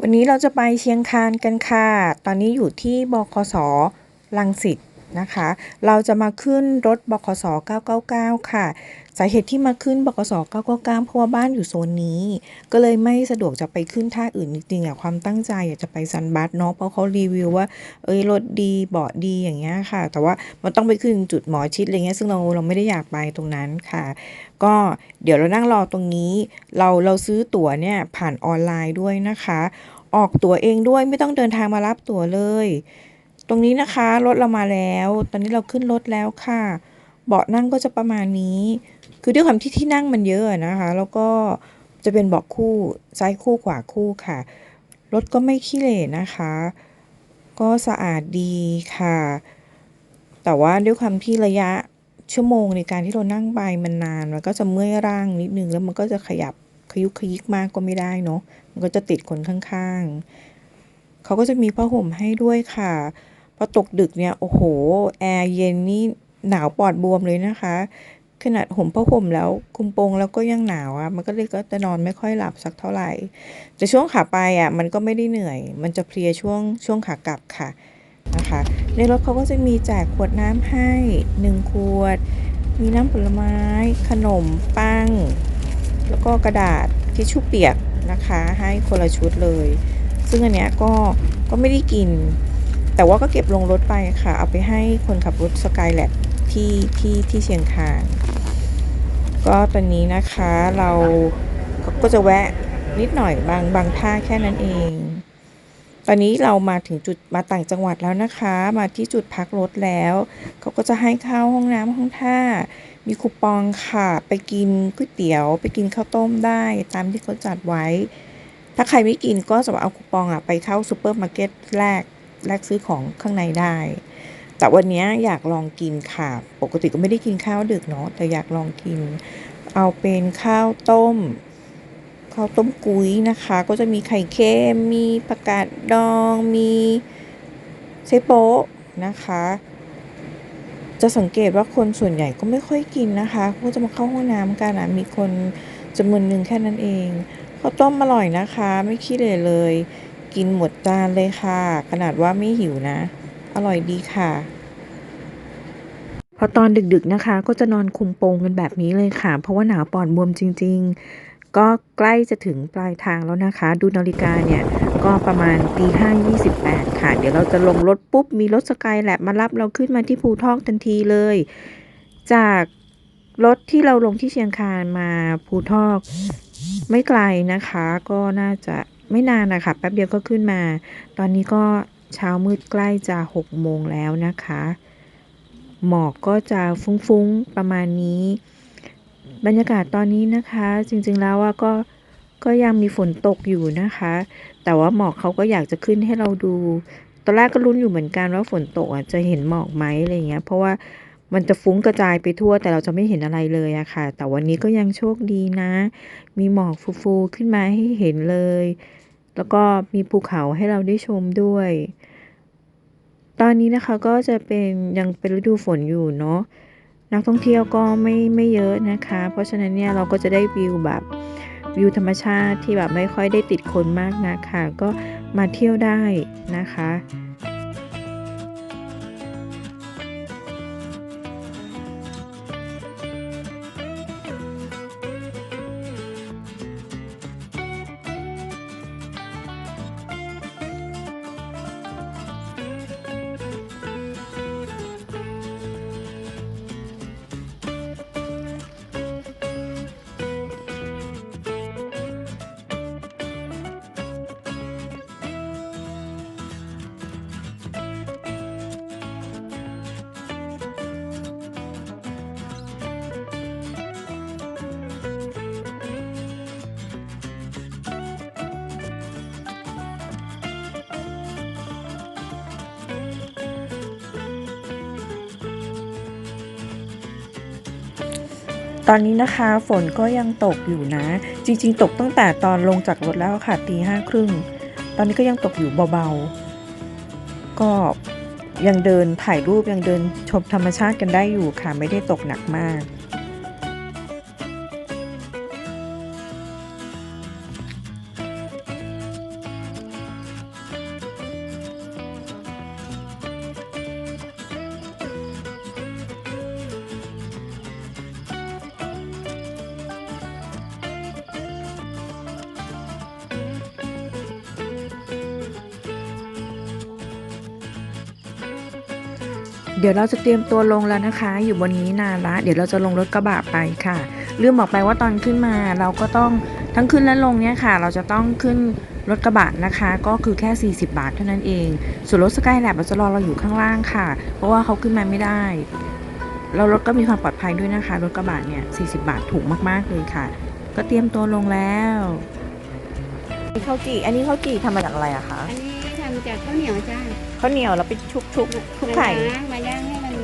วันนี้เราจะไปเชียงคานกันค่ะ ตอนนี้อยู่ที่บคสลังสิต นะคะ เราจะมาขึ้นรถบคส999 ค่ะ สาเหตุที่มาขึ้นบคส999 เพราะว่าบ้านอยู่โซนนี้ ก็เลยไม่สะดวกจะไปขึ้นท่าอื่นจริงๆอะความตั้งใจอยากจะไปซันบัสเนาะเพราะเขารีวิวว่า เอ้ยรถดีเบาะดีอย่างเงี้ยค่ะ แต่ว่ามันต้องไปขึ้นจุดหมอชิดอะไรเงี้ยซึ่งเราเราไม่ได้อยากไปตรงนั้นค่ะ ก็เดี๋ยวเรานั่งรอตรงนี้ เราเราซื้อตั๋วเนี่ยผ่านออนไลน์ด้วยนะคะ ออกตั๋วเองด้วยไม่ต้องเดินทางมารับตั๋วเลย ตรงนี้นะคะรถเรามาแล้ว ตอนนี้เราขึ้นรถแล้วค่ะ เบาะนั่งก็จะประมาณนี้ คือด้วยความที่ที่นั่งมันเยอะนะคะ แล้วก็จะเป็นเบาะคู่ซ้ายคู่ขวาคู่ค่ะ รถก็ไม่ขี้เหร่นะคะ ก็สะอาดดีค่ะ แต่ว่าด้วยความที่ระยะชั่วโมงในการที่เรานั่งไปมันนาน มันก็จะเมื่อยร่างนิดนึง แล้วมันก็จะขยับขยุกขยิกมากก็ไม่ได้เนาะ มันก็จะติดคนข้างๆ เขาก็จะมีผ้าห่มให้ด้วยค่ะ พอตกดึกเนี่ย โอ้โห แอร์เย็นนี่หนาวปอดบวมเลยนะคะ ขนาดห่มผ้าห่มแล้วคุมโปงแล้วก็ยังหนาวอะ่ะ มันก็เลยก็จะนอนไม่ค่อยหลับสักเท่าไหร่ แต่ช่วงขาไปอะ่ะ มันก็ไม่ได้เหนื่อย มันจะเพลียช่วงช่วงขากลับค่ะนะคะ ในรถเขาก็จะมีแจกขวดน้ำให้หนึ่งขวด มีน้ำผลไม้ ขนมปัง แล้วก็กระดาษทิชชู่เปียกนะคะ ให้คนละชุดเลย ซึ่งอันเนี้ยก็ก็ไม่ได้กิน แต่ว่าก็เก็บลงรถไปค่ะ เอาไปให้คนขับรถสกายแลบที่ที่ที่เชียงคาน ก็ตอนนี้นะคะเราก็จะแวะนิดหน่อยบางบางท่าแค่นั้นเอง ตอนนี้เรามาถึงจุดมาต่างจังหวัดแล้วนะคะ มาที่จุดพักรถแล้ว เขาก็จะให้เข้าห้องน้ำห้องท่า มีคูปองค่ะ ไปกินก๋วยเตี๋ยว ไปกินข้าวต้มได้ตามที่เขาจัดไว้ ถ้าใครไม่กินก็สามารถเอาคูปองอะไปเข้าซูเปอร์มาร์เก็ตแลก แลกซื้อของข้างในได้ แต่วันนี้อยากลองกินค่ะ ปกติก็ไม่ได้กินข้าวดึกเนาะแต่อยากลองกิน เอาเป็นข้าวต้มข้าวต้มกุ้ยนะคะ ก็จะมีไข่เค็มมีผักกาดดองมีเซโปะนะคะ จะสังเกตว่าคนส่วนใหญ่ก็ไม่ค่อยกินนะคะก็จะมาเข้าห้องน้ำกันนะมีคนจำนวนหนึ่งแค่นั้นเองข้าวต้มอร่อยนะคะ ไม่ขี้เหร่เลย กินหมดจานเลยค่ะ ขนาดว่าไม่หิวนะ อร่อยดีค่ะ พอตอนดึกๆนะคะ ก็จะนอนคุมโปงกันแบบนี้เลยค่ะ เพราะว่าหนาวปอดบวมจริง ๆ ก็ใกล้จะถึงปลายทางแล้วนะคะ ดูนาฬิกาเนี่ย ก็ประมาณตีห้ายี่สิบแปดค่ะ เดี๋ยวเราจะลงรถปุ๊บ มีรถสกายแลบมารับเราขึ้นมาที่ภูทอกทันทีเลย จากรถที่เราลงที่เชียงคานมาภูทอก ไม่ไกลนะคะ ก็น่าจะ ไม่นานนะคะแป๊บเดียวก็ขึ้นมา ตอนนี้ก็เช้ามืดใกล้จะหกโมงแล้วนะคะ หมอกก็จะฟุ้งๆประมาณนี้ บรรยากาศตอนนี้นะคะ จริงๆแล้วว่าก็ก็ยังมีฝนตกอยู่นะคะ แต่ว่าหมอกเขาก็อยากจะขึ้นให้เราดู ตอนแรกก็ลุ้นอยู่เหมือนกันว่าฝนตกอะจะเห็นหมอกไหมอะไรเงี้ย เพราะว่า มันจะฟุ้งกระจายไปทั่วแต่เราจะไม่เห็นอะไรเลยอะค่ะ แต่วันนี้ก็ยังโชคดีนะ มีหมอกฟูๆขึ้นมาให้เห็นเลย แล้วก็มีภูเขาให้เราได้ชมด้วย ตอนนี้นะคะก็จะเป็นยังเป็นฤดูฝนอยู่เนาะนักท่องเที่ยวก็ไม่ไม่เยอะนะคะ เพราะฉะนั้นเนี่ยเราก็จะได้วิวแบบวิวธรรมชาติที่แบบไม่ค่อยได้ติดคนมากนะคะก็มาเที่ยวได้นะคะ ตอนนี้นะคะฝนก็ยังตกอยู่นะ จริงๆ ตกตั้งแต่ตอนลงจากรถแล้วค่ะตีห้าครึ่ง ตอนนี้ก็ยังตกอยู่เบาๆ ก็ยังเดินถ่ายรูปยังเดินชมธรรมชาติกันได้อยู่ค่ะ ไม่ได้ตกหนักมาก ดี๋ยวเราจะเตรียมตัวลงแล้วนะคะ อยู่บนนี้นานละ เดี๋ยวเราจะลงรถกระบะไปค่ะลืมบอกไปว่าตอนขึ้นมาเราก็ต้องทั้งขึ้นและลงเนี่ยค่ะ เราจะต้องขึ้นรถกระบะนะคะ ก็คือแค่ 40 บาทเท่านั้นเอง ส่วนรถสกายแลบเราจะรอเราอยู่ข้างล่างค่ะ เพราะว่าเขาขึ้นมาไม่ได้ เรารถก็มีความปลอดภัยด้วยนะคะ รถกระบะเนี่ย 40 บาทถูกมากๆเลยค่ะ ก็เตรียมตัวลงแล้วข้าวจี่อันนี้ข้าวจี่ทำมาจากอะไรอะคะ อันนี้ทำจากข้าวเหนียวจ้า ข้าวเหนียวแล้วไปชุบชุบชุบไข่ มาย่างมาย่างให้มัน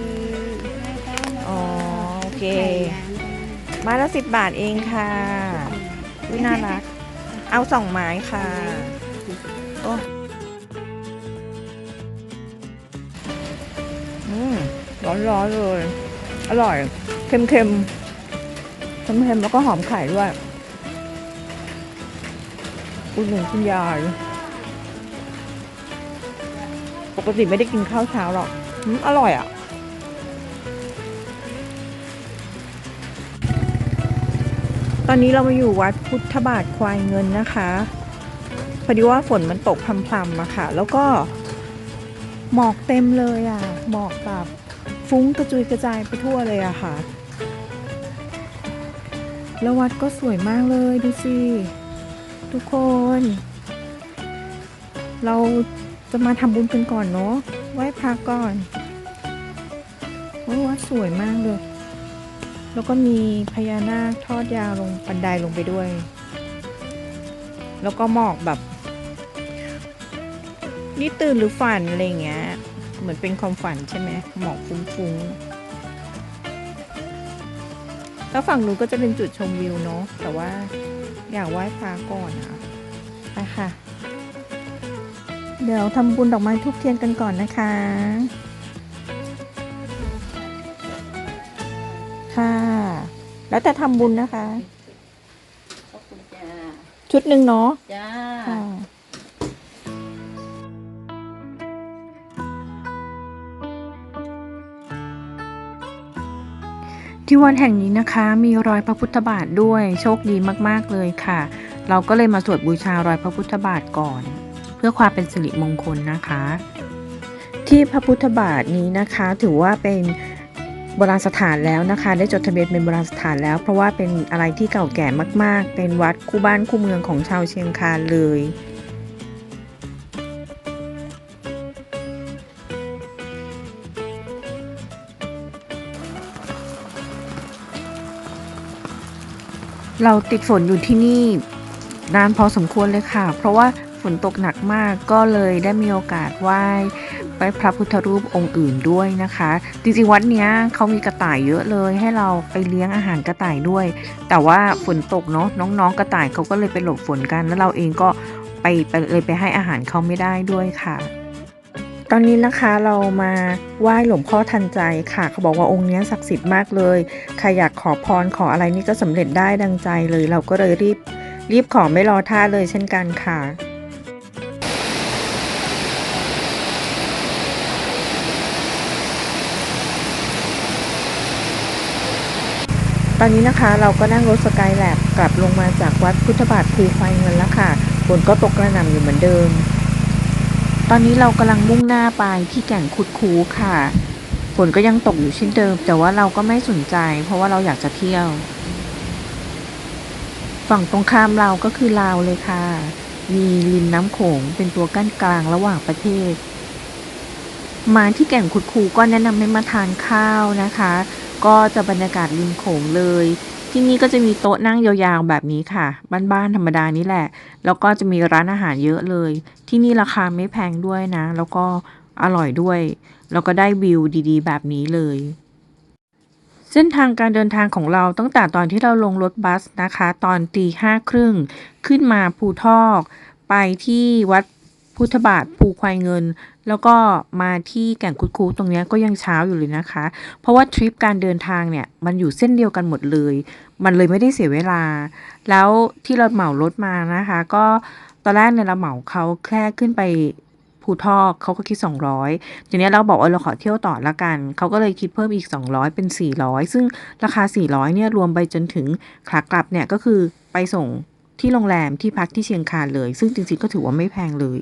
ให้ต้มแล้วก็อ๋อโอเคไข่ย่างจ้าไม้ละสิบบาทเองค่ะวิน่ารัก เอาสองไม้ค่ะโอ้อืมร้อนๆเลย อร่อย เค็มๆเค็มๆแล้วก็หอมไข่ด้วยคุณหนึ่งคุณยาย ปกติไม่ได้กินข้าวเช้าหรอกอร่อยอะตอนนี้เรามาอยู่วัดพุทธบาทควายเงินนะคะพอดีว่าฝนมันตกพรำๆอะค่ะ แล้วก็หมอกเต็มเลยอะหมอกแบบฟุ้งกระจุยกระจายไปทั่วเลยอะค่ะ แล้ววัดก็สวยมากเลยดูสิทุกคน เรา จะมาทำบุญกันก่อนเนาะไหว้พระก่อนโอ้วัดสวยมากเลย แล้วก็มีพญานาคทอดยาวลงบันไดลงไปด้วย แล้วก็หมอกแบบ นี่ตื่นหรือฝันอะไรเงี้ย เหมือนเป็นความฝันใช่ไหมหมอกฟุ้งๆแล้วฝั่งนู้นก็จะเป็นจุดชมวิวเนาะแต่ว่าอยากไหว้พระก่อนอะไปค่ะ เดี๋ยวทำบุญดอกไม้ทุกเทียนกันก่อนนะคะ ค่ะ แล้วแต่ทำบุญนะคะ ขอบคุณจ้าชุดหนึ่งเนาะจ้าค่ะที่วัดแห่งนี้นะคะ มีรอยพระพุทธบาทด้วยโชคดีมาก ๆ เลยค่ะ เราก็เลยมาสวดบูชารอยพระพุทธบาทก่อนเพื่อความเป็นสิริมงคลนะคะ ที่พระพุทธบาทนี้นะคะถือว่าเป็นโบราณสถานแล้วนะคะ ได้จดทะเบียนเป็นโบราณสถานแล้ว เพราะว่าเป็นอะไรที่เก่าแก่มาก ๆ เป็นวัดคู่บ้านคู่เมืองของชาวเชียงคานเลยเราติดฝนอยู่ที่นี่นานพอสมควรเลยค่ะ เพราะว่า ฝนตกหนักมากก็เลยได้มีโอกาสไหว้ไปพระพุทธรูปองค์อื่นด้วยนะคะ จริงๆวัดเนี้ยเขามีกระต่ายเยอะเลย ให้เราไปเลี้ยงอาหารกระต่ายด้วย แต่ว่าฝนตกเนาะน้องๆ กระต่ายเขาก็เลยไปหลบฝนกัน แล้วเราเองก็ไปไปเลยไปให้อาหารเขาไม่ได้ด้วยค่ะตอนนี้นะคะเรามาไหว้หลวงพ่อทันใจค่ะ เขาบอกว่าองค์เนี้ยศักดิ์สิทธิ์มากเลยใครอยากขอพรขออะไรนี่ก็สำเร็จได้ดังใจเลย เราก็เลยรีบรีบขอไม่รอท่าเลยเช่นกันค่ะ ตอนนี้นะคะเราก็นั่งรถสกายแลบกลับลงมาจากวัดพุทธบาทภูควายเงินแล้วค่ะฝนก็ตกกระหน่ำอยู่เหมือนเดิม ตอนนี้เรากำลังมุ่งหน้าไปที่แก่งคุดคูค่ะฝนก็ยังตกอยู่เช่นเดิม แต่ว่าเราก็ไม่สนใจ เพราะว่าเราอยากจะเที่ยว ฝั่งตรงข้ามเราก็คือลาวเลยค่ะ มีริมน้ำโขงเป็นตัวกั้นกลางระหว่างประเทศ มาที่แก่งคุดคูก็แนะนำให้มาทานข้าวนะคะ ก็จะบรรยากาศริมโขงเลย ที่นี่ก็จะมีโต๊ะนั่งยาวๆแบบนี้ค่ะ บ้านๆธรรมดานี่แหละ แล้วก็จะมีร้านอาหารเยอะเลย ที่นี่ราคาไม่แพงด้วยนะ แล้วก็อร่อยด้วย แล้วก็ได้วิวดีๆ แบบนี้เลยเส้นทางการเดินทางของเราตั้งแต่ตอนที่เราลงรถบัสนะคะ ตอนตีห้าครึ่งขึ้นมาภูทอก ไปที่วัดพุทธบาทภูควายเงิน แล้วก็มาที่แก่งคุดคูตรงนี้ก็ยังเช้าอยู่เลยนะคะ เพราะว่าทริปการเดินทางเนี่ยมันอยู่เส้นเดียวกันหมดเลย มันเลยไม่ได้เสียเวลา แล้วที่เราเหมารถมานะคะ ก็ตอนแรกเนี่ยเราเหมาเขาแค่ขึ้นไปภูทอกเขาก็คิด 200ทีนี้เราบอกว่าเราขอเที่ยวต่อละกัน เขาก็เลยคิดเพิ่มอีก 200 เป็น 400 ซึ่งราคา 400เนี่ยรวมไปจนถึงขากลับเนี่ยก็คือไปส่งที่โรงแรมที่พักที่เชียงคานเลย ซึ่งจริงๆก็ถือว่าไม่แพงเลย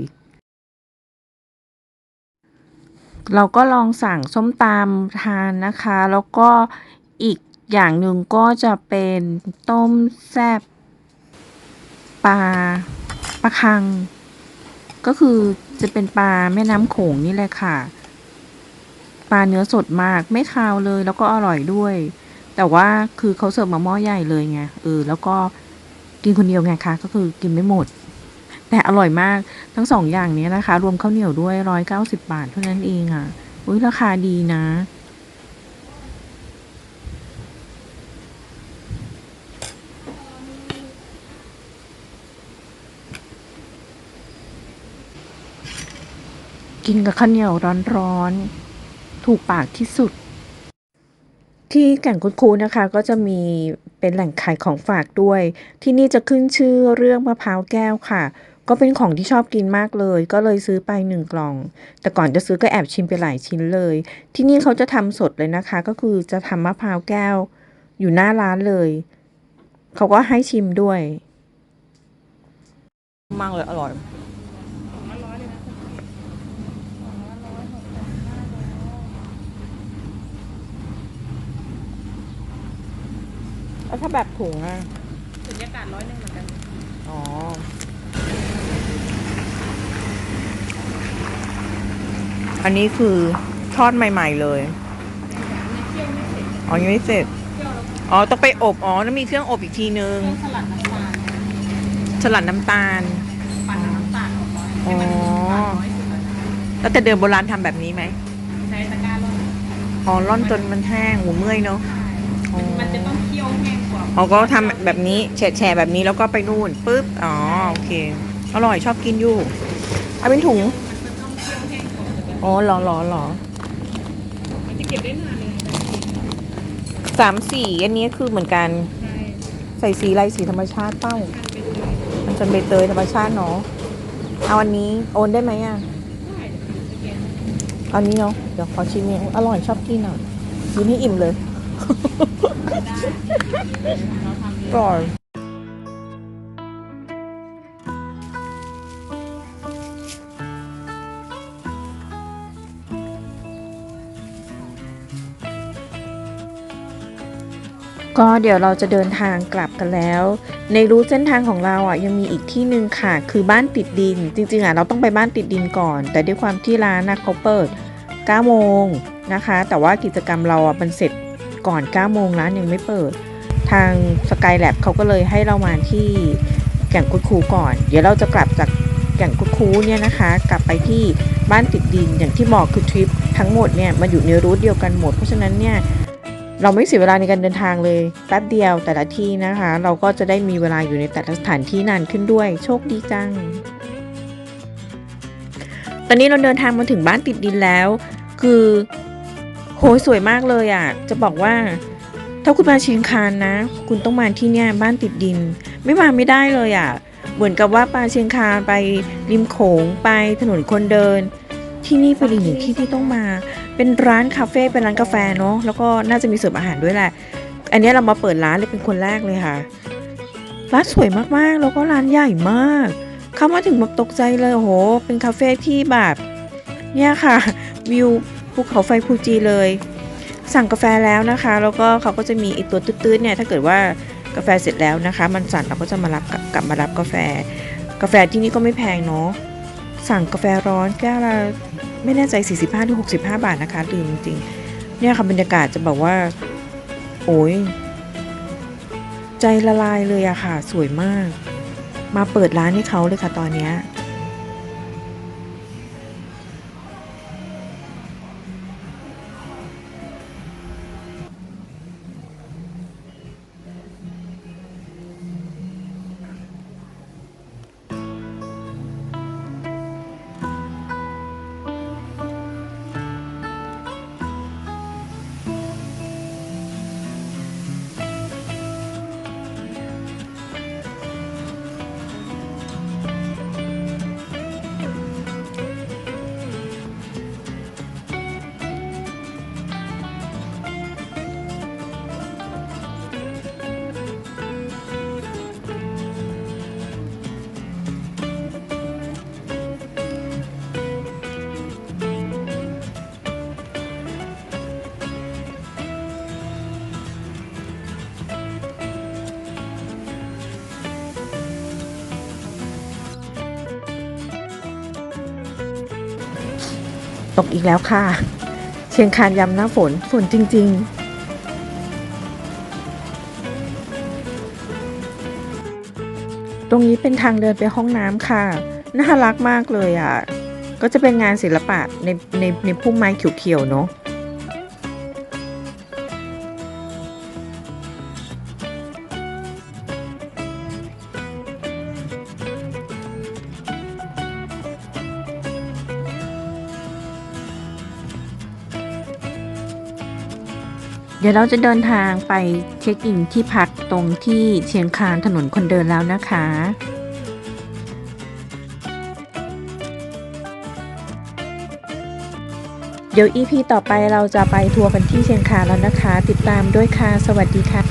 เราก็ลองสั่งส้มตำทานนะคะ แล้วก็อีกอย่างหนึ่งก็จะเป็นต้มแซบปลาปลาคัง ก็คือจะเป็นปลาแม่น้ำโขงนี่แหละค่ะ ปลาเนื้อสดมากไม่คาวเลยแล้วก็อร่อยด้วย แต่ว่าคือเขาเสิร์ฟมาหม้อใหญ่เลยไงเออแล้วก็กินคนเดียวไงคะก็คือกินไม่หมด แต่อร่อยมากทั้งสองอย่างนี้นะคะ รวมข้าวเหนียวด้วยร้อยเก้าสิบบาทเท่านั้นเองอะ อุ้ยราคาดีนะกินกับข้าวเหนียวร้อนๆ ถูกปากที่สุด ที่แก่งคุดคูนะคะก็จะมีเป็นแหล่งขายของฝากด้วย ที่นี่จะขึ้นชื่อเรื่องมะพร้าวแก้วค่ะก็เป็นของที่ชอบกินมากเลย ก็เลยซื้อไปหนึ่งกล่อง แต่ก่อนจะซื้อก็แอบชิมไปหลายชิ้นเลย ที่นี่เขาจะทำสดเลยนะคะ ก็คือจะทำมะพร้าวแก้ว อยู่หน้าร้านเลย เขาก็ให้ชิมด้วย มากเลยอร่อยแล้วถ้าแบบถุงอะสุญญากาศร้อยหนึ่งเหมือนกัน อ๋อ อันนี้คือทอดใหม่ ๆ เลยอ๋อยังไม่เสร็จอ๋อต้องไปอบอ๋อแล้วมีเครื่องอบอีกทีนึงสลัดน้ำตาลสลัดน้ำตาลปั่นน้ำตาลออกร้อยอ๋อร้อยสุดแล้วนะแล้วแต่เดิมโบราณทำแบบนี้ไหมใช้ตะกร้าลงอ๋อร่อนจนมันแห้งหูเมื่อยเนาะอ๋อมันจะต้องเคี่ยวแห้งกว่าอ๋อก็ทำแบบนี้แฉะๆแบบนี้แล้วก็ไปนู่นปุ๊บอ๋อโอเคอร่อยชอบกินอยู่เอาเป็นถุง อนจะเป็นอ๋อหรอหรอหรอมันจะเก็บได้นานเลยนะสามสีอันนี้คือเหมือนกันใช่ใส่สีอะไรสีธรรมชาติเป้าการไปเลยมันจะใบเตยธรรมชาติเนาะเอาอันนี้โอนได้ไหมอะ ได้เดี๋ยวมันจะเก็บเอาอันนี้เนาะเดี๋ยวขอชิมเนี่ยอร่อยชอบกินอะกินให้อิ่มเลยได้เราทำเองก่อน ก็เดี๋ยวเราจะเดินทางกลับกันแล้ว ในรูทเส้นทางของเราอะยังมีอีกที่หนึ่งค่ะ คือบ้านติดดิน จริงๆอะเราต้องไปบ้านติดดินก่อน แต่ด้วยความที่ร้านนะเขาเปิด9โมงนะคะ แต่ว่ากิจกรรมเราอะมันเสร็จก่อน9โมงร้านยังไม่เปิด ทางสกายแลบเขาก็เลยให้เรามาที่แก่งคุดคูก่อน เดี๋ยวเราจะกลับจากแก่งคุดคูเนี่ยนะคะ กลับไปที่บ้านติดดินอย่างที่บอกคือทริปทั้งหมดเนี่ยมันอยู่ในรูทเดียวกันหมดเพราะฉะนั้นเนี่ย เราไม่เสียเวลาในการเดินทางเลยแป๊บเดียวแต่ละที่นะคะ เราก็จะได้มีเวลาอยู่ในแต่ละสถานที่นานขึ้นด้วย โชคดีจัง ตอนนี้เราเดินทางมาถึงบ้านติดดินแล้ว คือโหยสวยมากเลยอะ จะบอกว่า ถ้าคุณมาเชียงคานนะ คุณต้องมาที่เนี่ยบ้านติดดิน ไม่มาไม่ได้เลยอะเหมือนกับว่าปาเชียงคานไปริมโขงไปถนนคนเดิน ที่นี่เป็นอีกหนึ่งที่ที่ต้องมา เป็นร้านคาเฟ่เป็นร้านกาแฟเนาะแล้วก็น่าจะมีเสิร์ฟอาหารด้วยแหละ อันนี้เรามาเปิดร้านเลยเป็นคนแรกเลยค่ะ ร้านสวยมากๆ แล้วก็ร้านใหญ่มากเข้ามาถึงแบบตกใจเลยโห เป็นคาเฟ่ที่แบบเนี่ยค่ะ วิวภูเขาไฟฟูจิเลย สั่งกาแฟแล้วนะคะ แล้วก็เขาก็จะมีไอตัวตื้ดๆเนี่ยถ้าเกิดว่ากาแฟเสร็จแล้วนะคะ มันสั่นเราก็จะมารับกลับมารับกาแฟ กาแฟที่นี่ก็ไม่แพงเนาะ สั่งกาแฟร้อนแก้วละไม่แน่ใจ 45หรือ65 บาทนะคะลืมจริงเนี่ยค่ะบรรยากาศจะแบบว่า โอ้ยใจละลายเลยอะค่ะ สวยมาก มาเปิดร้านให้เขาเลยค่ะตอนเนี้ ตกอีกแล้วค่ะ เชียงคานยำหน้าฝน ฝนจริง ๆตรงนี้เป็นทางเดินไปห้องน้ำค่ะ น่ารักมากเลยอะ ก็จะเป็นงานศิลปะในในในพุ่มไม้เขียวๆเนาะ เดี๋ยวเราจะเดินทางไปเช็คอินที่พักตรงที่เชียงคานถนนคนเดินแล้วนะคะเดี๋ยว EP ต่อไปเราจะไปทัวร์กันที่เชียงคานแล้วนะคะ ติดตามด้วยค่ะ สวัสดีค่ะ